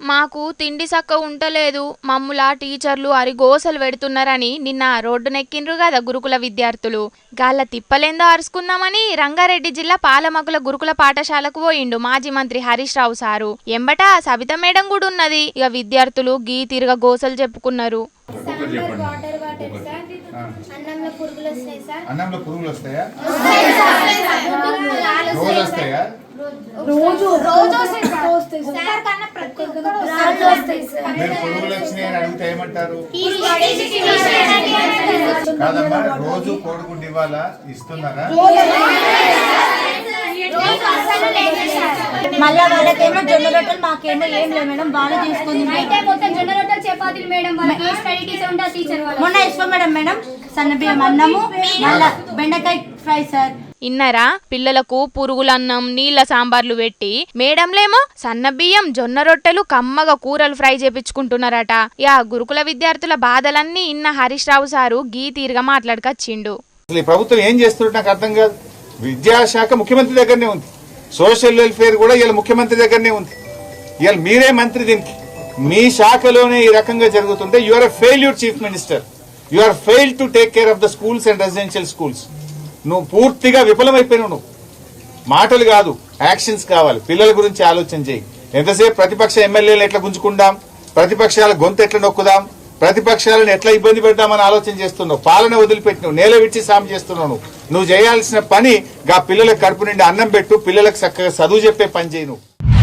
మాకు తిండి సక్క ఉంటలేదు మమ్ముల టీచర్లు అరిగోసలు పెడుతున్నారని నిన్న రోడ్డునెక్కిండ్రు కదా గురుకుల విద్యార్థులు. గాళ్ళ తిప్పలేందో అరుచుకుందామని రంగారెడ్డి జిల్లా పాలమగుల గురుకుల పాఠశాలకు పోయిండు మాజీ మంత్రి హరీష్ రావు సారు. ఎంబట సబిత మేడం కూడా ఉన్నది. ఇక విద్యార్థులు గీ తిరగ గోసలు చెప్పుకున్నారు. అన్నంలో పురుగులు వస్తాయి సార్. రోజు మీరు అడిగితే ఏమంటారు. కాదమ్మా రోజు కోడిగుడ్డు ఇవ్వాలా? ఇస్తున్నారా? రోజు అస్సలు లేదు సార్. మళ్ళా వాళ్ళకేమో జొన్న రొట్టెలు మాకేమో ఏం లేదు మేడం. బాగా తీసుకుంది అయితే మొత్తం జొన్న రొట్టెలు చపాతీలు మేడం వాళ్ళకి. స్టడీ టీచర్ ఉంటా టీచర్ వాళ్ళ మొన్న ఇష్టం మేడం మేడం. సన్న బియ్యం అన్నము మళ్ళా బెండకాయ ఫ్రై సార్. ఇన్నరా? పిల్లలకు పురుగులన్నం నీళ్ళ సాంబార్లు పెట్టి మేడంలేమో సన్న బియ్యం జొన్న రొట్టెలు కమ్మగా కూరలు ఫ్రై చేపించుకుంటున్నారట. యా గురుకుల విద్యార్థుల బాధలన్నీ ఇన్న హరీష్ రావు సారు గీ తీరుగా మాట్లాడుకొచ్చిండు. అసలు ఈ ప్రభుత్వం ఏం చేస్తున్నట్టు నాకు అర్థం కాదు. విద్యాశాఖ ముఖ్యమంత్రి దగ్గరనే ఉంది. సోషల్ వెల్ఫేర్ కూడా ఇలా ముఖ్యమంత్రి దగ్గరనే ఉంది. ఇవాళ మీరే మంత్రి దీనికి. మీ శాఖలోనే ఈ రకంగా జరుగుతుంటే you are failure chief minister you are fail to take care of the schools and residential schools నువ్వు పూర్తిగా విఫలమైపోయినావు నువ్వు. మాటలు కాదు యాక్షన్స్ కావాలి. పిల్లల గురించి ఆలోచన చేయి. ఎంతసేపు ప్రతిపక్ష ఎమ్మెల్యేలు ఎట్లా గుంజుకుందాం? ప్రతిపక్షాల గొంతు ఎట్లా నొక్కుదాం? ప్రతిపక్షాలను ఎట్లా ఇబ్బంది పెడదామని ఆలోచన చేస్తున్నావు? పాలన వదిలిపెట్టినావు నేల విడిచి సాయం చేస్తున్నావు నువ్వు. చేయాల్సిన పని గా పిల్లలకు కడుపు నిండి అన్నం పెట్టు పిల్లలకు చక్కగా చదువు చెప్పే పని చేయను